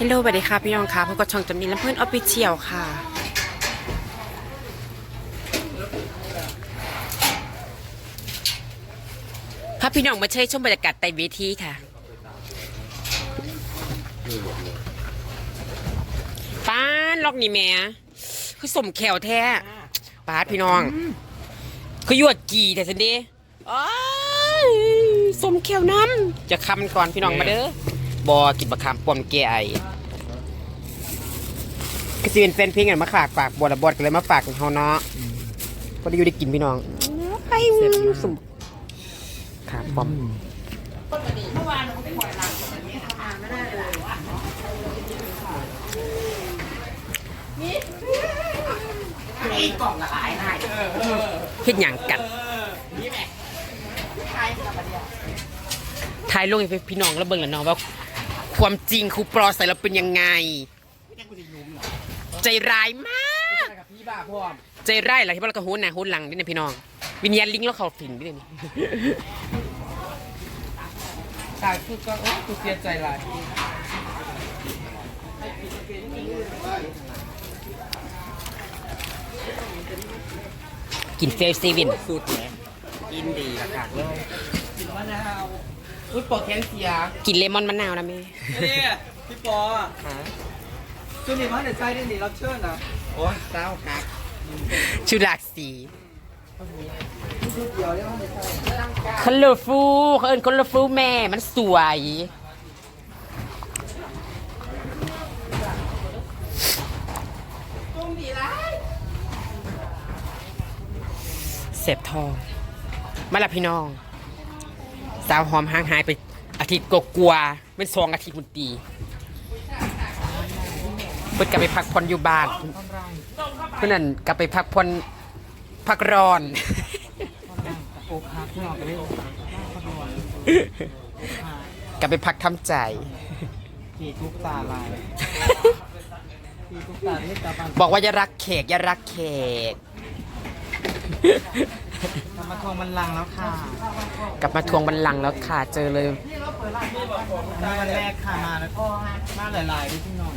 ฮัลโหลสวัสดีค่ะพี่น้องค่ะพบกับช่องจำนีและเพื่อนออฟฟิเชียลค่ะ พาพี่น้องมาเชยชมบรรยากาศใต้เวทีค่ะป้านล็อกนี่แม่คือสมแขวแท้ป้าดพี่น้อง คือยวดกี่แต่สันเดีอ้ายสมแขวน้ำจะคำก่อนพี่น้องมาเด้อ บอกินบะคำปอมแกไอก็สิเป็นแฟนเพลงกันมาฝากฝากบอดบอดกันเลยมาฝากเขาเนาะพอได้อยู่ได้กินพี่น้องไปสมขาปอมเฮ็ดหยังกันถ่ายลงให้พี่น้องแล้วเบิ่งแล้วเนาะว่า ความจริงครูปลอใส่เราเป็นยังไง ใจร้ายมาก พี่บ้าพ่อมใจร้ายหลังที่ว่าเราก็โหนหน้าโหนหลังนี่นะพี่น้อง วิญญาณลิงแล้วเขาฝิ่นด้วยนี่ตายพูดก็โอ้กูเสียใจหลายกินเฟลซีวินสุดแหมอินดีอากาศเลยกินมะนาว อุ้ยปอกแขนเสียกินเลมอนมะนาวนะแม่นี่พี่ปอช่วงนี้มาในใจได้หนีรับเชิญนะโอ้ยเศร้าหักชุดหลากสีเดี๋ยวได้มาในใจคัลเลอร์ฟูเขาเอิ้นคัลเลอร์ฟูแม่มันสวย เสพทองมาละพี่น้อง สาวหอมห่างหายไปอาทิตย์กกลัวาๆเป็นสองอาทิตย์มุนตีเพิ่นกลับไปพักผ่อนอยู่บ้านเพื่อนนั่นกลับไปพักผ่อนพักร้อนโอ้คักพี่น้องก็เลยโอ้คักพักนอนกลับไปพักทำใจกีทุกตาลายกีทุกตาที่ตาบันบอกว่าอย่ารักแขกอย่ารักแขก ธรรมทองมันลังแล้วค่ะกลับมาทวงบัลลังก์แล้วค่ะ เจอเลยอันนี้วันแรกค่ะมาแล้วก็มาหลายๆด้วยพี่น้อง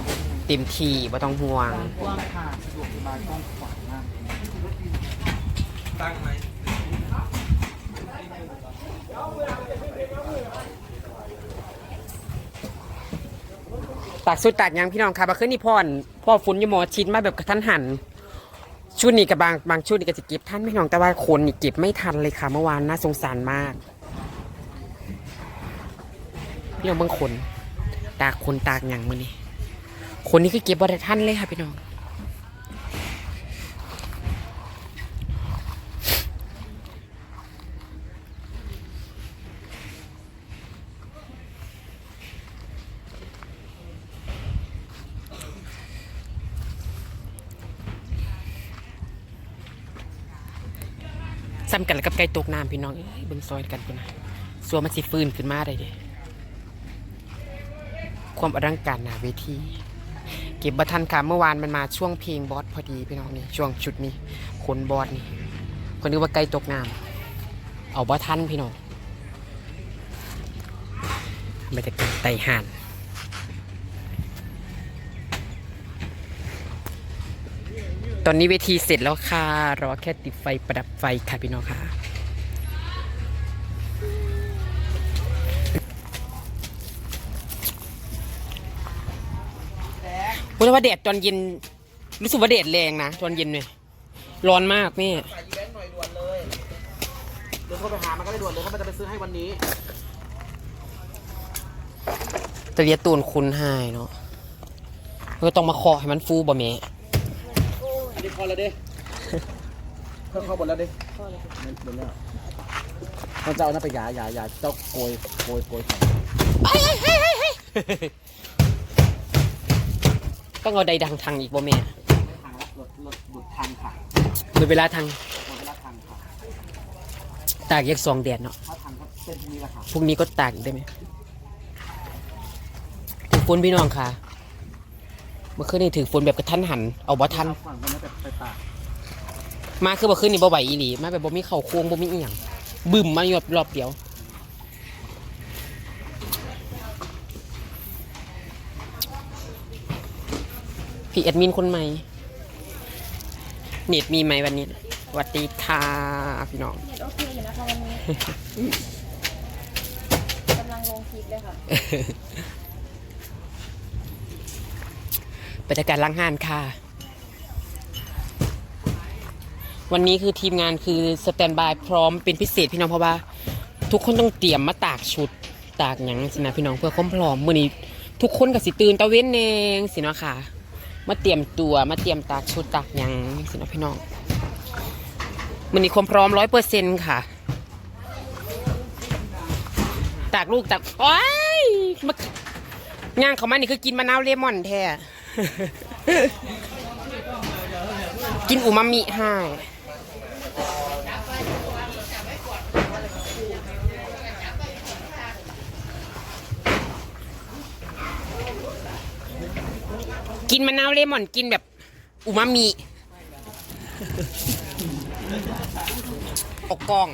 เต็มทีว่าต้องห่วง กว้างค่ะสะดวกสบายกว้างขวางมากตั้งไหมตากสุดตากหยังพี่น้องค่ะมาขึ้นนี่พ่อนพ่อฝุ่นอยหมอชิดมาแบบกระทันหัน ชุดนี้กับบางบางชุดนี่ก็จะเก็บท่านพี่น้องแต่ว่าคนนี่เก็บไม่ทันเลยค่ะ เมื่อวานน่าสงสารมากพี่น้องบางคน ตากคนตากหยังมานี่คนนี้คือเก็บบ่ได้ทันเลยค่ะพี่น้อง ซ้ำกันแล้วกับไก่ตกน้ำพี่น้องเอ้ยบิ่งซอยกันพุ่นะสัวมันสิฟื้นขึ้นมาได้เด้ความอลังการหนาเวที เก็บบัทันค่ะเมื่อวานมันมาช่วงเพลงบอสพอดีพี่น้องนี่ช่วงชุดนี้คนบอสนี่คนนึกว่าไก่ตกน้ำเอาบัทันพี่น้องบรรยากาศไต่ห่าน ตอนนี้เวทีเสร็จแล้วค่ะ รอแค่ติดไฟประดับไฟค่ะพี่น้องค่ะ พูดว่าแดดตอนเย็น รู้สึกว่าแดดแรงนะ ตอนเย็นเนี่ยร้อนมากแม่ใส่อีเวนต์หน่อยด่วนเลยเดี๋ยวเขาไปหามันก็ได้ด่วนเลยเขาจะไปซื้อให้วันนี้แต่เรียกตูนคุณหายเนาะก็ต้องมาเคาะให้มันฟูบ่แม่อั นนี้พอแล้วเด้เพิ่มเข้าบนแล้วเด้บนแล้วมันจะเอาหน้าไปหยาหยาหยาเจ้าโกยโกยโกยของต้องเอาใดดังทางอีกบ่แม่ทางรถรถบุดทางค่ะโดยเวลาทางหมดเวลาทางค่ะตากแยกสองแดดเนาะถ้าทางก็เส้นนี้แหละค่ะพรุ่งนี้ก็ตากอีกได้ไหมถึงฝนพี่น้องค่ะ เมื่อคืนนี้ถึงฝนแบบกระทันหัน เอาบ่ทัน ฝั่งคนนี้ไปไปตากมาคือบ่คืนนี้บ่ไหวอีหลีมาแบบบ่มีเข่าโค้งบ่มีอีหยังบึ้มมาหยดรอบเดียวพี่แอดมินคนใหม่เน็ตมีไหมวันนี้สวัสดีค่ะพี่น้องเน็ตโอเคอยู่นะคะวันนี้กำลังลงคลิปเลยค่ะบรรยากาศล้างห้านค่ะ วันนี้คือทีมงานคือสแตนบายพร้อมเป็นพิเศษพี่น้องเพราะว่า ทุกคนต้องเตรียมมาตากชุดตากหยังสินะพี่น้องเพื่อความพร้อมมื้อนี้ทุกคนก็สิตื่นตะเว้นเองสินาะค่ะ มาเตรียมตัวมาเตรียมตากชุดตากหยังสินะพี่น้องมื้อนี้ความพร้อมร้อยเปอร์เซ็นต์ค่ะ ตากลูกตากโอ้ยมาย่างเขามานี่คือกินมะนาวเลมอนแท้กินอูมามิให้ กินมะนาวเลมอนกินแบบอูมามิออกกล้อง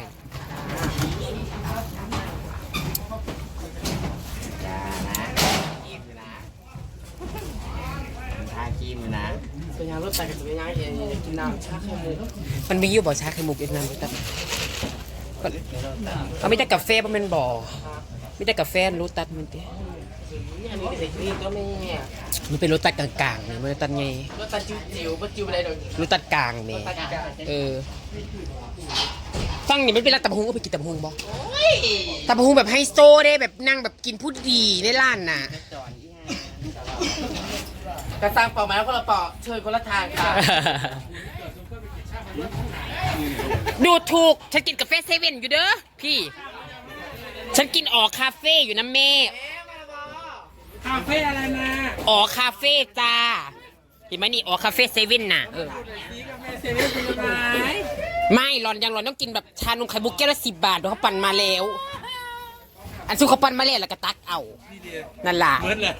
ทากินนะเป็นยังรถไฟกับเป็นยังเย็นกินน้ำชาไข่มุกมันมีอยู่บ่อชาไข่มุกเวียดนามด้วยกันเขาไม่ได้กาแฟมันเป็นบ่อไม่ได้กาแฟรู้ตัดมันตินี่ อันนี้เป็นครีมก็ไม่แง่มันเป็นรถตัดกลางๆนี่มันรถตัดไงรถตัดจิ๋วจิ๋วปัจจิ๋วอะไรดอกรถตัดกลางแหม่ตัดกาเออฟังนี่มันเป็นร้านตับะฮุงก็ไปกินตับะฮุงบ่ตับะฮุงแบบไฮโซเด้แบบนั่งแบบกินผู้ดีในร้านน่ะกระซังเป่าไม้คนละเป่าเชิญคนละทางค่ะดูถูก ฉันกินกาแฟเซเว่นอยู่เด้อพี่ ฉันกินออกคาเฟ่อยู่นะแม่ คาเฟ่อะไรมาออกคาเฟ่จ้าเห็นไหมนี่ออกคาเฟ่เซเว่นน่ะเออเซเว่นเป็นยังไงไม่หลอนยังหลอนต้องกินแบบชานมไข่มุกแก้วละสิบบาทเดี๋ยวเขาปั่นมาแล้ว อันซุเขาปั่นมาแล้วแล้วก็ตักเอานั่นล่ะเบิร์ดเลย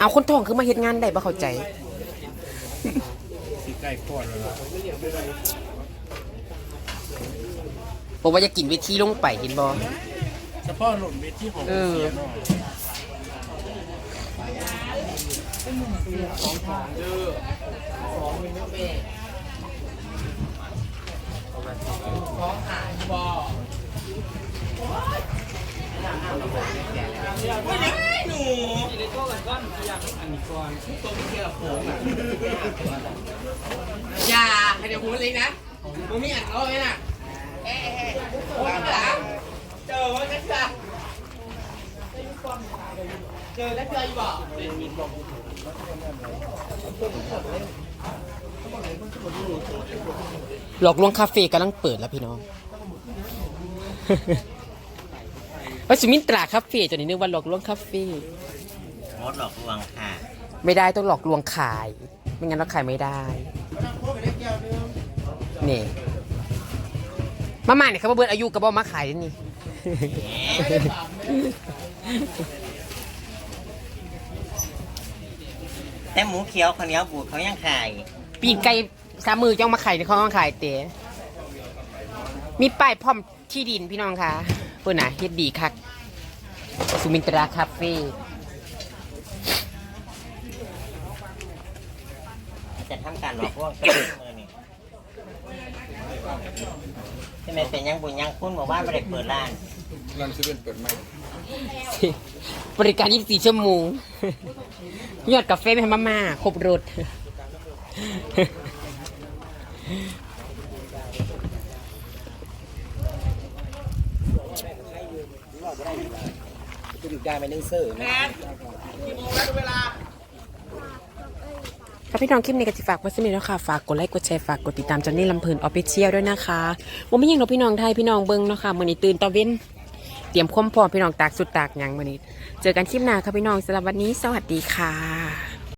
เอาคนท้องคือมาเฮ็ดงานได้บ่เข้าใจสิไก่ก่อนเลย บอกว่าจะกินเวทีลงไปเห็นบ่เฉพาะหล่นเวทีของเอออย่าให้เดี๋ยวผมเล็กนะมึงมีอ่านเขาไหมน่ะเอ๊ะเอ๊ะโอ้ยหลังเจอว่าจะเจอเจอแล้วเจออีบอก หลอกลวงคาเฟ่กำลังเปิดแล้วพี่น้อง ว่าสมินตราคาเฟ่จนนี้นึกว่าหลอกลวงคาเฟ่งดหลอกลวงค่ะ ไม่ได้ต้องหลอกลวงขาย ไม่งั้นเราขายไม่ได้ นี่ มาม่าเนี่ยเขาบอกเบิร์อายุกระบอกมาขายนี่ แต่หมูเขียวข้าวเหนียวบูดเขายังขายปีนไก่สามมือจ้องมาขายในเขาต้องขายเต๋มีป้ายพร้อมที่ดินพี่น้องค่ะเพื่อนน่ะเฮ็ดดีคักสุมินตราคาเฟ่จะทำการหลอกลวงช่วงมือนี่ ใช่ไหมเป็นยังบุญยังคุณบอกว่าไม่ได้เปิดร้านร้านเซเว่นเปิดใหม่บริการ 24 ชั่วโมง ยอดกาแฟไม่ให้มาม่าครบรถจะดูได้ไหมเล่นเซอร์แมนกี่ ถ้าพี่น้องคลิปนี้ก็จะฝากไว้สมิธแล้วค่ะ ฝากกดไลค์กดแชร์ฝากกดติดตามจอนนี่ลำเพลินออฟฟิเชียลด้วยนะคะวันไม่ยังเราพี่น้องไทยพี่น้องเบิ้งเนาะค่ะมื่อนี้ตื่นตะเว้นเตรียมความพร้อมพี่น้องตากสุดตากยังมื่อนี้ เจอกันคลิปหน้าค่ะพี่น้องสำหรับวันนี้สวัสดีค่ะ